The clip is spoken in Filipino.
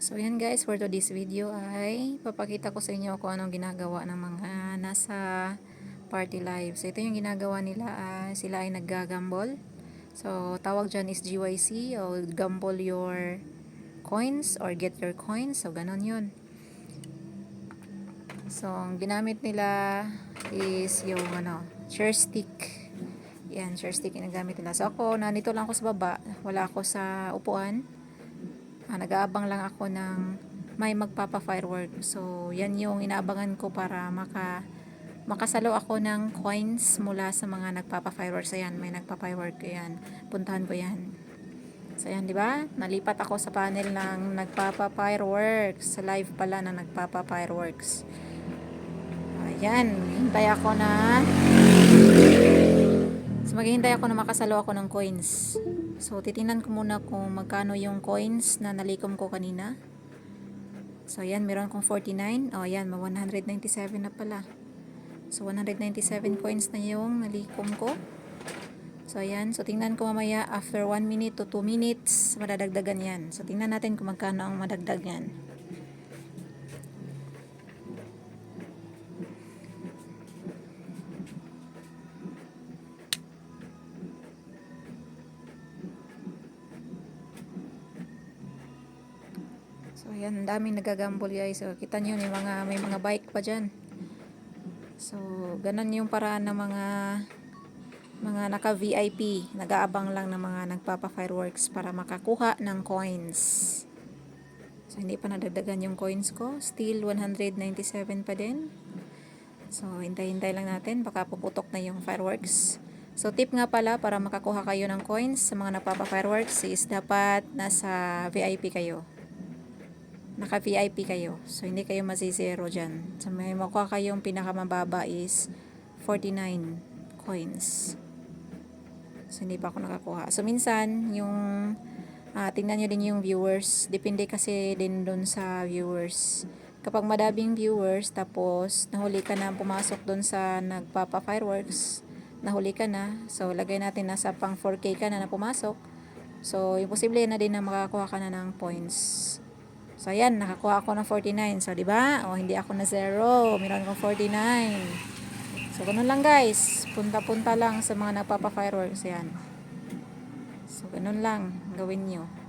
So yan guys, for today's video ay papakita ko sa inyo kung anong ginagawa ng mga nasa party live. So ito yung ginagawa nila, ah, sila ay naggagambol. So tawag dyan is GYC o gamble your coins or get your coins. So ganon yun. So ang ginamit nila is yung ano, share stick. Yan, share stick yung nagamit nila. So ako, nandito lang ako sa baba. Wala ako sa upuan. Ah, nag-aabang lang ako ng may magpapa-firework. So, yan yung inaabangan ko para maka makasalo ako ng coins mula sa mga nagpapa-fireworks. Ayan, may nagpa-firework. Ayan, puntahan ko yan. So, ayan, di ba? Nalipat ako sa panel ng nagpapa-fireworks. Sa live pala na nagpapa-fireworks. Ayan, hintay ako na So, maghihintay ako na makasalo ako ng coins. So, titingnan ko muna kung magkano yung coins na nalikom ko kanina. So, ayan, meron akong 49. O, ayan, ma 197 na pala. So, 197 coins na yung nalikom ko. So, ayan. So, tingnan ko mamaya after 1 minute to 2 minutes, madadagdagan yan. So, tingnan natin kung magkano ang madagdag yan. So, ayan, daming nagagambol guys. So, kita nyo, may mga, may mga bike pa dyan. So, ganun yung paraan ng mga mga naka-VIP. Nag-aabang lang ng mga nagpapa-fireworks para makakuha ng coins. So, hindi pa nadagdagan yung coins ko. Still, 197 pa din. So, hintay-hintay lang natin. Baka puputok na yung fireworks. So, tip nga pala para makakuha kayo ng coins sa mga nagpapa-fireworks is dapat nasa VIP kayo naka-VIP kayo. So, hindi kayo masisero dyan. So, may makuha kayong pinakamababa is 49 coins. So, hindi pa ako nakakuha. So, minsan, yung uh, tingnan nyo din yung viewers. Depende kasi din dun sa viewers. Kapag madaming viewers, tapos nahuli ka na pumasok dun sa nagpapa-fireworks, nahuli ka na. So, lagay natin nasa pang 4K ka na na pumasok. So, imposible na din na makakuha ka na ng points. So, ayan, nakakuha ako ng 49. So, di ba? O, hindi ako na zero. Meron akong 49. So, ganun lang guys. Punta-punta lang sa mga nagpapa-fireworks. Yan. So, ganun lang. Gawin nyo.